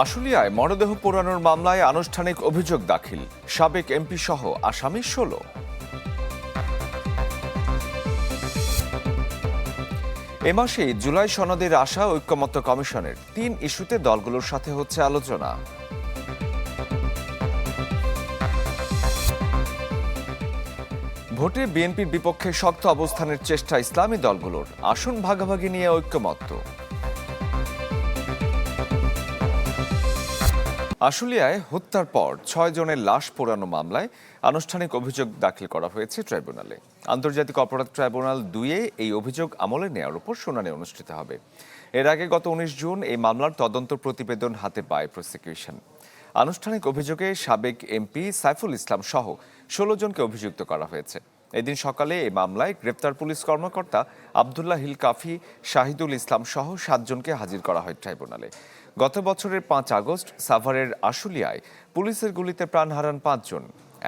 আশুলিয়ায় মরদেহ পোড়ানোর মামলায় আনুষ্ঠানিক অভিযোগ দাখিল। সাবেক এমপি সহ আসামি ষোলো। এ মাসেই জুলাই সনদের আশা ঐক্যমত্য কমিশনের। তিন ইস্যুতে দলগুলোর সাথে হচ্ছে আলোচনা। ভোটে বিএনপির বিপক্ষে শক্ত অবস্থানের চেষ্টা ইসলামী দলগুলোর। আসন ভাগাভাগি নিয়ে ঐক্যমত্য। আশুলিয়ায় হত্যার পর ছয় জনের লাশ পোড়ানো মামলায় আনুষ্ঠানিক অভিযোগ দাখিল করা হয়েছে ট্রাইব্যুনালে। আন্তর্জাতিক অপরাধ ট্রাইব্যুনাল দুইয়ে এই অভিযোগ আমলে নেওয়ার উপর শুনানি অনুষ্ঠিত হবে। এর আগে গত উনিশ জুন এই মামলার তদন্ত প্রতিবেদন হাতে পায় প্রসিকিউশন। আনুষ্ঠানিক অভিযোগে সাবেক এমপি সাইফুল ইসলাম সহ ষোলো জনকে অভিযুক্ত করা হয়েছে। এদিন সকালে এই মামলায় গ্রেপ্তার পুলিশ কর্মকর্তা আবদুল্লাহ হিল কাফি, শাহিদুল ইসলাম সহ সাতজনকে হাজির করা হয় ট্রাইব্যুনালে। গত বছরের পাঁচ আগস্ট সাভারের আশুলিয়ায় পুলিশের গুলিতে প্রাণ হারান পাঁচজন।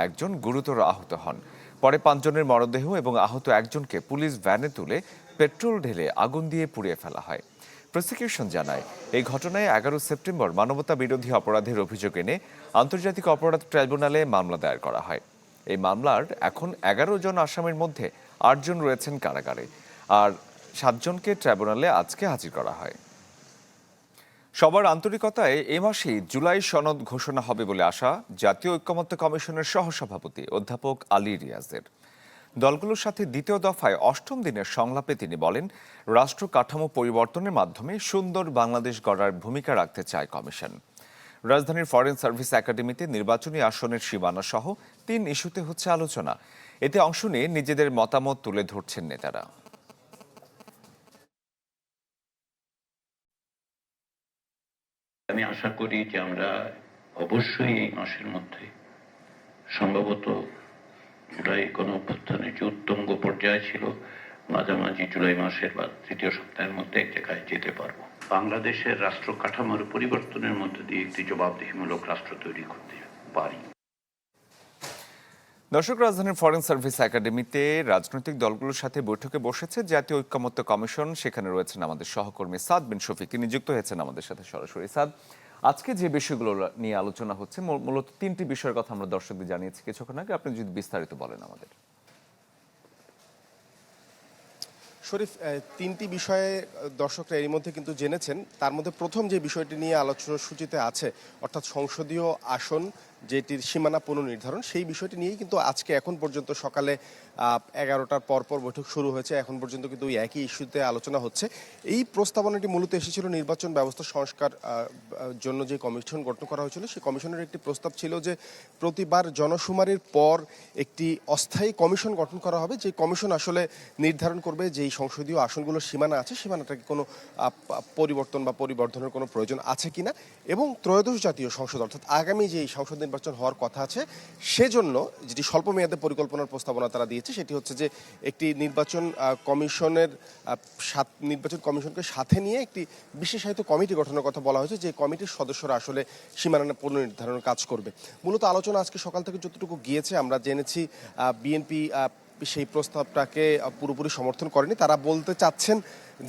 একজন গুরুতর আহত হন। পরে পাঁচজনের মরদেহ এবং আহত একজনকে পুলিশ ভ্যানে তুলে পেট্রোল ঢেলে আগুন দিয়ে পুড়িয়ে ফেলা হয়। প্রসিকিউশন জানায়, এই ঘটনায় এগারো সেপ্টেম্বর মানবতা বিরোধী অপরাধের অভিযোগ এনে আন্তর্জাতিক অপরাধ ট্রাইব্যুনালে মামলা দায়ের করা হয়। এই মামলার এখন এগারো জন আসামির মধ্যে আটজন রয়েছেন কারাগারে। আর সাতজনকে ট্রাইব্যুনালে আজকে হাজির করা হয়। সবার আন্তরিকতায় এ মাসেই জুলাই সনদ ঘোষণা হবে বলে আশা জাতীয় ঐক্যমত্য কমিশনের সহসভাপতি অধ্যাপক আলী রিয়াজের। দলগুলোর সাথে দ্বিতীয় দফায় অষ্টম দিনের সংলাপে তিনি বলেন, রাষ্ট্র কাঠামো পরিবর্তনের মাধ্যমে সুন্দর বাংলাদেশ গড়ার ভূমিকা রাখতে চায় কমিশন। রাজধানীর ফরেন সার্ভিস একাডেমিতে নির্বাচনী আসনের সীমানা সহ তিন ইস্যুতে হচ্ছে আলোচনা। এতে অংশ নিয়ে নিজেদের মতামত তুলে ধরছেন নেতারা। আশা করি যে আমরা অবশ্যই এই মাসের মধ্যে সম্ভবত জুলাই গণ অভ্যুত্থানের যে উত্তঙ্গ পর্যায়ে ছিল, মাঝামাঝি জুলাই মাসের বা তৃতীয় সপ্তাহের মধ্যে এক জায়গায় যেতে পারব। বাংলাদেশের রাষ্ট্র কাঠামোর পরিবর্তনের মধ্যে দিয়ে একটি জবাবদিহিমূলক রাষ্ট্র তৈরি করতে পারি। দর্শক, রাজধানীর ফরেন সার্ভিস একাডেমিতে রাজনৈতিক দলগুলোর সাথে বৈঠকে বসেছে জাতীয় ঐক্যমত্য কমিশন। সেখানে রয়েছেন আমাদের সহকর্মী সাদ বিন শফিক। তিনি যুক্ত হয়েছেন আমাদের সাথে সরাসরি। সাদ, আজকে যে বিষয়গুলো নিয়ে আলোচনা হচ্ছে মূলত তিনটি বিষয়ের কথা আমরা দর্শকদের জানিয়েছি কিছুক্ষণ আগে। আপনি যদি বিস্তারিত বলেন আমাদের। শরীফ তিনটি বিষয়ে দর্শকরা এর মধ্যে কিন্তু জেনেছেন। তার মধ্যে প্রথম যে বিষয়টি নিয়ে আলোচনা সূচিতে আছে, অর্থাৎ সংসদীয় আসন যেটির সীমানা পুনর্নির্ধারণ, সেই বিষয়টি নিয়েই কিন্তু আজকে এখন পর্যন্ত সকালে এগারোটার পর পর বৈঠক শুরু হয়েছে। এখন পর্যন্ত কিন্তু ওই একই ইস্যুতে আলোচনা হচ্ছে। এই প্রস্তাবনাটি মূলত এসেছিল নির্বাচন ব্যবস্থা সংস্কার জন্য যে কমিশন গঠন করা হয়েছিল, সেই কমিশনের একটি প্রস্তাব ছিল যে প্রতিবার জনশুমারির পর একটি অস্থায়ী কমিশন গঠন করা হবে। যে কমিশন আসলে নির্ধারণ করবে যে এই সংসদীয় আসনগুলোর সীমানা আছে, সীমানাটাকে কোনো পরিবর্তন বা পরিবর্ধনের কোনো প্রয়োজন আছে কিনা। এবং ত্রয়োদশ জাতীয় সংসদ, অর্থাৎ আগামী যে সংসদ নির্বাচন হওয়ার কথা আছে। সেজন্য যেটি স্বল্প মেয়াদে পরিকল্পনার প্রস্তাবনা তারা দিয়েছে, সেটি হচ্ছে যে একটি নির্বাচন কমিশনের সাত- নির্বাচন কমিশনকে সাথে নিয়ে একটি বিশেষায়িত কমিটি গঠনের কথা বলা হয়েছে, যে কমিটির সদস্যরা আসলে সীমানা পুনর্নির্ধারণের কাজ করবে। মূলত আলোচনা আজকে সকাল থেকে যতটুকু গিয়েছে, আমরা জেনেছি বিএনপি সেই প্রস্তাবটাকে পুরোপুরি সমর্থন করেনি। তারা বলতে চাচ্ছেন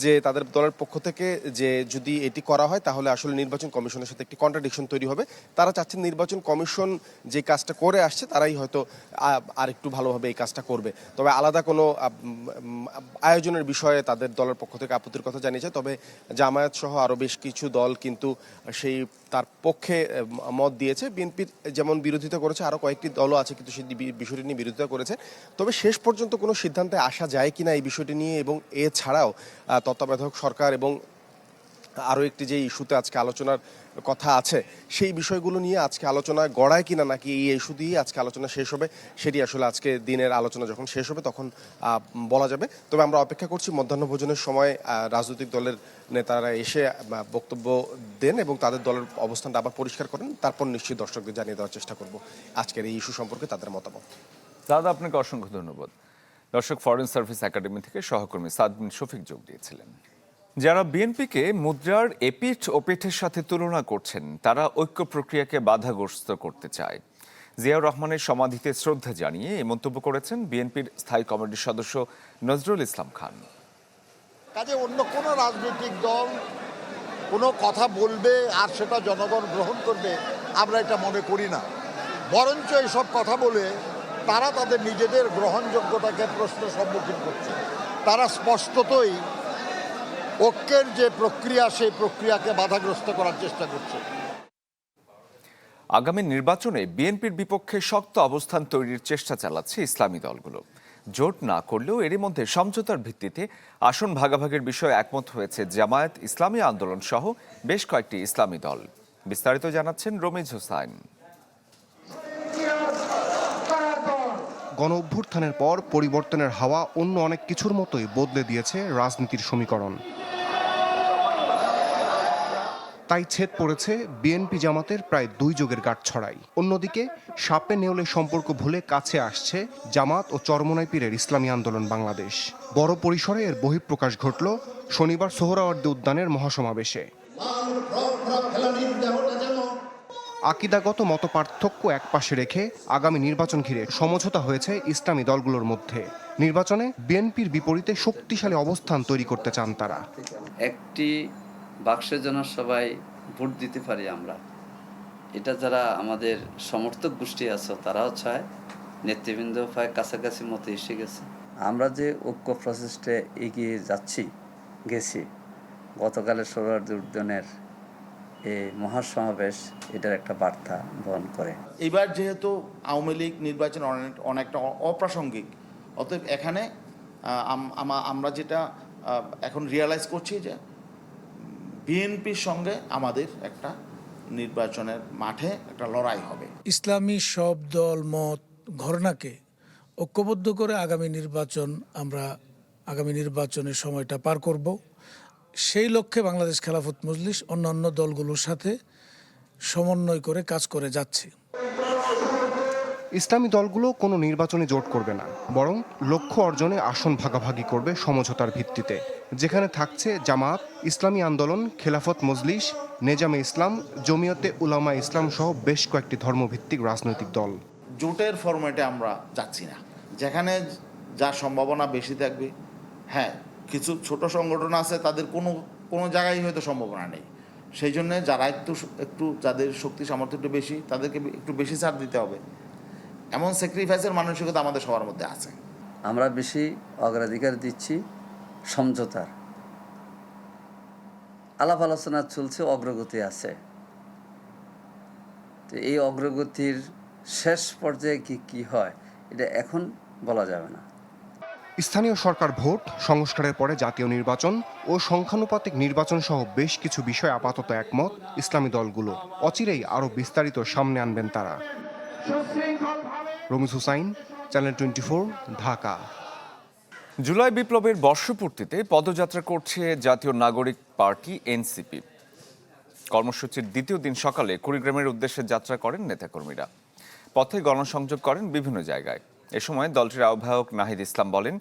যে তাদের দলের পক্ষ থেকে যে যদি এটি করা হয়, তাহলে আসলে নির্বাচন কমিশনের সাথে একটি কন্ট্রাডিকশন তৈরি হবে। তারা চাচ্ছেন নির্বাচন কমিশন যে কাজটা করে আসছে, তারাই হয়তো আর একটু ভালোভাবে এই কাজটা করবে। তবে আলাদা কোনো আয়োজনের বিষয়ে তাদের দলের পক্ষ থেকে আপত্তির কথা জানিয়েছে। তবে জামায়াত সহ আরও বেশ কিছু দল কিন্তু সেই তার পক্ষে মত দিয়েছে। বিএনপির যেমন বিরোধিতা করেছে, আরও কয়েকটি দলও আছে কিন্তু সেই বিষয়টি নিয়ে বিরোধিতা করেছে। তবে শেষ পর্যন্ত কোনো সিদ্ধান্তে আসা যায় কিনা এই বিষয়টি নিয়ে এবং এছাড়াও তত্ত্বাবধায়ক সরকার এবং আরও একটি যে ইস্যুতে আজকে আলোচনার কথা আছে, সেই বিষয়গুলো নিয়ে আজকে আলোচনা গড়ায় কিনা নাকি এই ইস্যু দিয়ে আজকে আলোচনা শেষ হবে, সেটি আসলে আজকে দিনের আলোচনা যখন শেষ হবে তখন বলা যাবে। তবে আমরা অপেক্ষা করছি মধ্যাহ্ন ভোজনের সময় রাজনৈতিক দলের নেতারা এসে বক্তব্য দেন এবং তাদের দলের অবস্থানটা আবার পরিষ্কার করেন। তারপর নিশ্চয়ই দর্শকদের জানিয়ে দেওয়ার চেষ্টা করব আজকের এই ইস্যু সম্পর্কে তাদের মতামত। দাদা, আপনাকে অসংখ্য ধন্যবাদ। দর্শক ফরেন সার্ভিস একাডেমি থেকে সহকর্মী সাদ বিন শফিক যোগ দিয়েছিলেন। যারা বিএনপিকে মুদ্রার এপিঠ ও পিঠের সাথে তুলনা করছেন, তারা ঐক্য প্রক্রিয়াকে বাধাগ্রস্ত করতে চায়। জিয়াউর রহমানের সমাধিতে শ্রদ্ধা জানিয়ে এই মন্তব্য করেছেন বিএনপির স্থায়ী কমিটির সদস্য নজরুল ইসলাম খান। কাজে অন্য কোনো রাজনৈতিক দল কোনো কথা বলবে আর সেটা জনগণ গ্রহণ করবে, আমরা এটা মনে করি না। বরঞ্চ এইসব কথা বলে তারা তাদের নিজেদের গ্রহণযোগ্যতাকে প্রশ্নের সম্মুখীন করছে। তারা স্পষ্টতই ঐক্যের যে প্রক্রিয়া, সেই প্রক্রিয়াকে বাধাগ্রস্ত করার চেষ্টা করছে। আগামী নির্বাচনে বিএনপির বিপক্ষে শক্ত অবস্থান তৈরির চেষ্টা চালাচ্ছে ইসলামী দলগুলো। জোট না করলেও এরই মধ্যে সমঝোতার ভিত্তিতে আসন ভাগাভাগির বিষয়ে একমত হয়েছে জামায়াত ইসলামী আন্দোলন সহ বেশ কয়েকটি ইসলামী দল। বিস্তারিত জানাচ্ছেন রমিজ হোসাইন। গণ অভ্যুত্থানের পর পরিবর্তনের হাওয়া অন্য অনেক কিছুর মতোই বদলে দিয়েছে রাজনীতির সমীকরণ। তাই ছেদ পড়েছে বিএনপি জামাতের প্রায় দুই যুগের গাঠ ছড়াই। অন্যদিকে সাপে নেওলে সম্পর্ক ভুলে কাছে আসছে জামাত ও চরমনাই পীরের ইসলামী আন্দোলন বাংলাদেশ। বড় পরিসরে এর বহিঃপ্রকাশ ঘটল শনিবার সোহরাওয়ার্দী উদ্যানের মহাসমাবেশে। আকিদাগত মত পার্থক্য একপাশে রেখে আগামী নির্বাচন ঘিরে সমঝোতা হয়েছে ইসলামী দলগুলোর মধ্যে। নির্বাচনে বিএনপির বিপরীতে শক্তিশালী অবস্থান তৈরি করতে চান তারা। একটি বাক্সের জন্য সবাই ভোট দিতে পারি আমরা। এটা যারা আমাদের সমর্থক গোষ্ঠী আছে তারাও চায় নেতৃবৃন্দ প্রায় কাছাকাছি মতো এসে গেছে। আমরা যে ঐক্য প্রচেষ্টে এগিয়ে যাচ্ছি গেছি গতকালের সৌরার্দি উদ্যানের এই মহাসমাবেশ এটার একটা বার্তা বহন করে। এবার যেহেতু আওয়ামী লীগ নির্বাচন অনেক অনেকটা অপ্রাসঙ্গিক অতএব এখানে আমরা যেটা এখন রিয়ালাইজ করছি যে বিএনপির সঙ্গে আমাদের একটা নির্বাচনের মাঠে একটা লড়াই হবে। ইসলামী সব দল মত ঘটনাকে ঐক্যবদ্ধ করে আগামী নির্বাচন আমরা আগামী নির্বাচনের সময়টা পার করব। সেই লক্ষ্যে বাংলাদেশ খেলাফত মজলিস অন্যান্য দলগুলোর সাথে সমন্বয় করে কাজ করে যাচ্ছে। ইসলামী দলগুলো কোনো নির্বাচনে জোট করবে না বরং লক্ষ্য অর্জনে আসন ভাগাভাগি করবে সমঝোতার ভিত্তিতে যেখানে থাকছে জামাত ইসলামী আন্দোলন খেলাফত মজলিস নেজামে ইসলাম জমিয়তে উলামা ইসলাম সহ বেশ কয়েকটি ধর্মভিত্তিক রাজনৈতিক দল। জোটের ফরম্যাটে আমরা যাচ্ছি না। যেখানে যার সম্ভাবনা বেশি থাকবে হ্যাঁ কিছু ছোট সংগঠন আছে, তাদের কোনো কোনো জায়গায় হয়তো সম্ভাবনা নেই। সেই জন্য যারা একটু একটু যাদের শক্তি সামর্থ্য একটু বেশি, তাদেরকে একটু বেশি ছাড় দিতে হবে। এমন স্যাক্রিফাইসের মানসিকতা আমাদের সবার মধ্যে আছে। আমরা বেশি অগ্রাধিকার দিচ্ছি সমঝোতার। আলাপ আলোচনা চলছে, অগ্রগতি আছে। তো এই অগ্রগতির শেষ পর্যায়ে কি কি হয়, এটা এখন বলা যাবে না। স্থানীয় সরকার ভোট, সংস্কারের পরে জাতীয় নির্বাচন ও সংখ্যানুপাতিক নির্বাচন সহ বেশ কিছু বিষয় আপাতত একমত ইসলামী দলগুলো। অচিরেই আরও বিস্তারিত সামনে আনবেন তারা। Ramiz Hussain, channel twenty Dhaka. July বিপ্লবের বর্ষপূর্তিতে পদযাত্রা করছে জাতীয় নাগরিক পার্টি, এনসিপি। কর্মসূচির দ্বিতীয় দিন সকালে কুড়িগ্রামের উদ্দেশ্যে যাত্রা করেন নেতাকর্মীরা। পথে গণসংযোগ করেন বিভিন্ন জায়গায়। এ সময় দলটির আহ্বায়ক নাহিদ ইসলাম বলেন,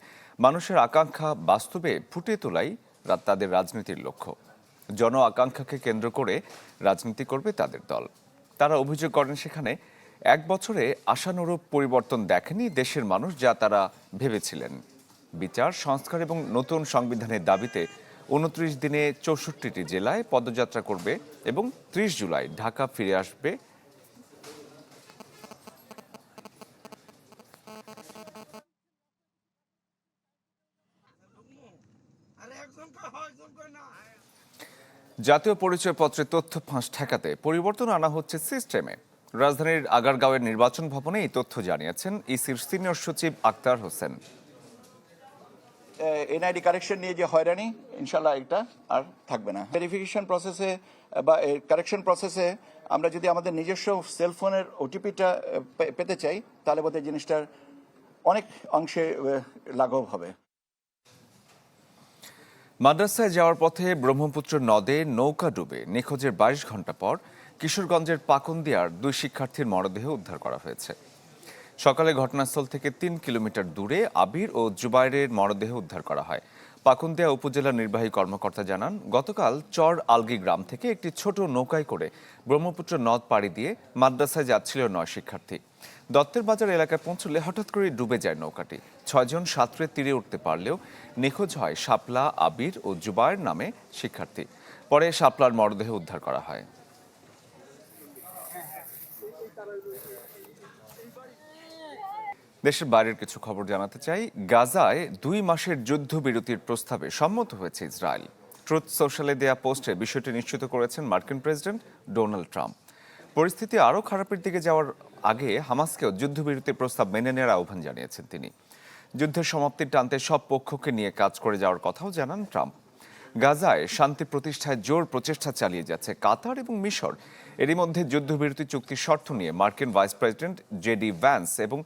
মানুষের আকাঙ্ক্ষা বাস্তবে ফুটিয়ে তোলাই তাদের রাজনীতির লক্ষ্য। জন আকাঙ্ক্ষাকে কেন্দ্র করে রাজনীতি করবে তাদের দল। তারা অভিযোগ করেন সেখানে এক বছরে আশানুরূপ পরিবর্তন দেখেনি দেশের মানুষ যা তারা ভেবেছিলেন। বিচার, সংস্কার এবং নতুন সংবিধানের দাবিতে উনত্রিশ দিনে চৌষট্টিটি জেলায় পদযাত্রা করবে এবং ত্রিশ জুলাই ঢাকা ফিরে আসবে জাতীয় পরিচয়পত্রের তথ্য ফাঁস ঠেকাতে পরিবর্তন আনা হচ্ছে সিস্টেমে। রাজধানীর আগারগাঁওয়ের নির্বাচন ভবনে এই তথ্য জানিয়েছেন ইসির সিনিয়র সচিব আক্তার হোসেন। এনআইডি কারেকশন নিয়ে যে হয়রানি ইনশাল্লাহ এটা আর থাকবে না। ভেরিফিকেশন প্রসেসে বা কারেকশন প্রসেসে আমরা যদি আমাদের নিজস্ব সেলফোনের ওটিপিটা পেতে চাই, তাহলে বোধহয় জিনিসটার অনেক অংশে লাঘব হবে। মাদ্রাসায় যাওয়ার পথে ব্রহ্মপুত্র নদে নৌকা ডুবে নিখোঁজের বাইশ ঘণ্টা পর কিশোরগঞ্জের পাকুন্দিয়ার দুই শিক্ষার্থীর মরদেহ উদ্ধার করা হয়েছে। সকালে ঘটনাস্থল থেকে তিন কিলোমিটার দূরে আবির ও জুবাইরের মরদেহ উদ্ধার করা হয়। পাকুন্দিয়া উপজেলা নির্বাহী কর্মকর্তা জানান, গতকাল চর আলগি গ্রাম থেকে একটি ছোট নৌকায় করে ব্রহ্মপুত্র নদ পাড়ি দিয়ে মাদ্রাসায় যাচ্ছিল নয় শিক্ষার্থী। দত্তের বাজার এলাকায় পৌঁছলে হঠাৎ করে ডুবে যায় নৌকাটি। ছয়জন সাঁতরে তীরে উঠতে পারলেও নিখোঁজ হয় শাপলা, আবির ও জুবায়ের নামে শিক্ষার্থী। পরে শাপলার মরদেহ উদ্ধার করা হয়। দেশের বাইরের কিছু খবর জানাতে চাই। গাজায় দুই মাসের যুদ্ধবিরতির প্রস্তাবে সম্মত হয়েছে ইসরায়েল। ট্রুথ সোশ্যালে দেয়া পোস্টে বিষয়টি নিশ্চিত করেছেন মার্কিন প্রেসিডেন্ট ডোনাল্ড ট্রাম্প। পরিস্থিতি আরও খারাপের দিকে যাওয়ার আগে হামাসকেও যুদ্ধবিরতির প্রস্তাব মেনে নেওয়ার আহ্বান জানিয়েছেন তিনি। যুদ্ধের সমাপ্তির টানতে সব পক্ষকে নিয়ে কাজ করে যাওয়ার কথাও জানান ট্রাম্প। গাজায় শান্তি প্রতিষ্ঠায় জোর প্রচেষ্টা চালিয়ে যাচ্ছে কাতার এবং মিশর। এরই মধ্যে যুদ্ধবিরতি চুক্তির শর্ত নিয়ে মার্কিন ভাইস প্রেসিডেন্ট জেডি ভ্যান্স এবং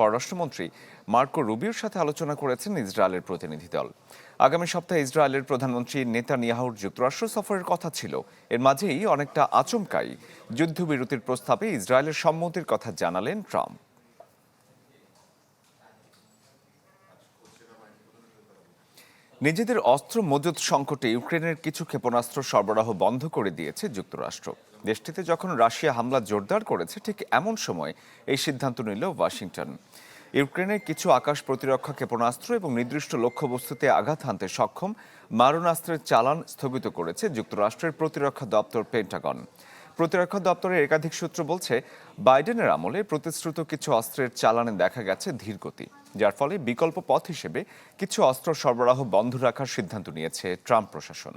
পররাষ্ট্রমন্ত্রী মার্কো রুবিওর সাথে আলোচনা করেছেন ইসরায়েলের প্রতিনিধি দল। আগামী সপ্তাহে ইসরায়েলের প্রধানমন্ত্রী নেতানিয়াহুর যুক্তরাষ্ট্র সফরের কথা ছিল। এর মাঝেই অনেকটা আচমকাই যুদ্ধবিরতির প্রস্তাবে ইসরায়েলের সম্মতির কথা জানালেন ট্রাম্প। নিজেদের অস্ত্র মজুত সংকটে ইউক্রেনের কিছু ক্ষেপণাস্ত্র সরবরাহ বন্ধ করে দিয়েছে যুক্তরাষ্ট্র। দেশটিতে যখন রাশিয়া হামলা জোরদার করেছে, ঠিক এমন সময় এই সিদ্ধান্ত নিল ওয়াশিংটন। ইউক্রেনের কিছু আকাশ প্রতিরক্ষা ক্ষেপণাস্ত্র এবং নির্দিষ্ট লক্ষ্যবস্তুতে আঘাত হানতে সক্ষম মারণাস্ত্রের চালান স্থগিত করেছে যুক্তরাষ্ট্রের প্রতিরক্ষা দপ্তর পেন্টাগন। প্রতিরক্ষা দপ্তরের একাধিক সূত্র বলছে, বাইডেনের আমলে প্রতিশ্রুত কিছু অস্ত্রের চালানে দেখা গেছে ধীরগতি যার ফলে বিকল্প পথ হিসেবে কিছু অস্ত্র সরবরাহ বন্ধ রাখার সিদ্ধান্ত নিয়েছে ট্রাম্প প্রশাসন।